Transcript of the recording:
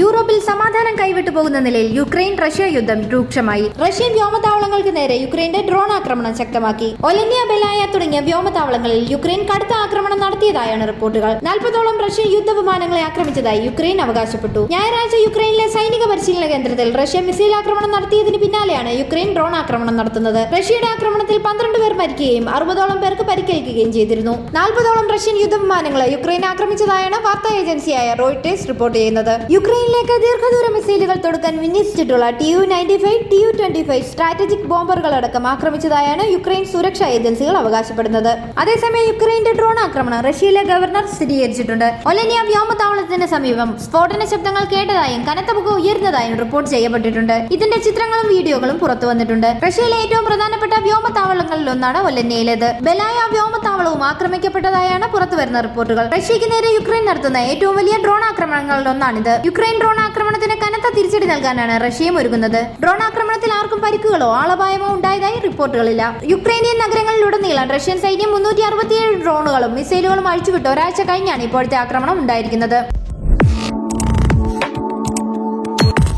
യൂറോപ്പിൽ സമാധാനം കൈവിട്ടു പോകുന്ന നിലയിൽ യുക്രൈൻ റഷ്യ യുദ്ധം രൂക്ഷമായി. റഷ്യൻ വ്യോമതാവളങ്ങൾക്ക് നേരെ യുക്രൈന്റെ ഡ്രോൺ ആക്രമണം ശക്തമാക്കി. ഒലന്യ ബെലായ തുടങ്ങിയ വ്യോമതാവളങ്ങളിൽ യുക്രൈൻ കടുത്ത ആക്രമണം നടത്തിയതായാണ് റിപ്പോർട്ടുകൾ. നാൽപ്പതോളം റഷ്യൻ യുദ്ധ വിമാനങ്ങളെ ആക്രമിച്ചതായി യുക്രൈൻ അവകാശപ്പെട്ടു. ഞായറാഴ്ച യുക്രൈനിലെ സൈനിക പരിശീലന കേന്ദ്രത്തിൽ റഷ്യ മിസൈൽ ആക്രമണം നടത്തിയതിന് പിന്നാലെയാണ് യുക്രൈൻ ഡ്രോൺ ആക്രമണം നടത്തുന്നത്. റഷ്യയുടെ ആക്രമണത്തിൽ പന്ത്രണ്ട് പേർ മരിക്കുകയും അറുപതോളം പേർക്ക് പരിക്കേൽക്കുകയും ചെയ്തിരുന്നു. നാൽപ്പതോളം റഷ്യൻ യുദ്ധ വിമാനങ്ങളെ യുക്രൈൻ ആക്രമിച്ചതായാണ് വാർത്താ ഏജൻസിയായ റോയിട്ടേഴ്സ് റിപ്പോർട്ട് ചെയ്യുന്നത്. യുക്രൈനിലേക്ക് ദീർഘദൂര മിസൈലുകൾ തൊടുക്കാൻ വിന്യസിച്ചിട്ടുള്ള T U ninety five T U twenty five strategic ബോംബറുകൾ അടക്കം ആക്രമിച്ചതായാണ് യുക്രൈൻ സുരക്ഷാ ഏജൻസികൾ അവകാശപ്പെടുന്നത്. അതേസമയം യുക്രൈന്റെ ഡ്രോൺ ആക്രമണം റഷ്യയിലെ ഗവർണർ സ്ഥിരീകരിച്ചിട്ടുണ്ട്. ഒലനിയ വ്യോമതാവളത്തിന് സമീപം സ്ഫോടന ശബ്ദങ്ങൾ കേട്ടതായും കനത്ത പുക ഉയർന്നതായും റിപ്പോർട്ട് ചെയ്യപ്പെട്ടിട്ടുണ്ട്. ഇതിന്റെ ചിത്രങ്ങളും വീഡിയോകളും പുറത്തു വന്നിട്ടുണ്ട്. റഷ്യയിലെ ഏറ്റവും പ്രധാനപ്പെട്ട വ്യോമതാവളങ്ങളിൽ ഒന്നാണ് ഒലന്യയിലേത്. ബെലായ വ്യോമതാവളവും ആക്രമിക്കപ്പെട്ടതായാണ് പുറത്തുവരുന്ന റിപ്പോർട്ടുകൾ. റഷ്യയ്ക്ക് നേരെ യുക്രൈൻ നടത്തുന്ന ഏറ്റവും വലിയ ഡ്രോൺ ആക്രമണങ്ങളിൽ ഒന്നാണിത്. യുക്രൈൻ ഡ്രോൺ ആക്രമണത്തിന് കനത്ത തിരിച്ചടി നൽകാനാണ് റഷ്യയും ഒരുങ്ങുന്നത്. ഡ്രോൺ ആക്രമണത്തിൽ ആർക്കും പരിക്കുകളോ ആളപായമോ ഉണ്ടായതായി റിപ്പോർട്ടുകളില്ല. യുക്രൈനിയൻ നഗരങ്ങളിലുടനീളം റഷ്യൻ സൈന്യം മുന്നൂറ്റി അറുപത്തിയേഴ് ഡ്രോണുകളും മിസൈലുകളും അഴിച്ചുവിട്ട് ഒരാഴ്ച കഴിഞ്ഞാണ് ഇപ്പോഴത്തെ ആക്രമണം ഉണ്ടായിരിക്കുന്നത്.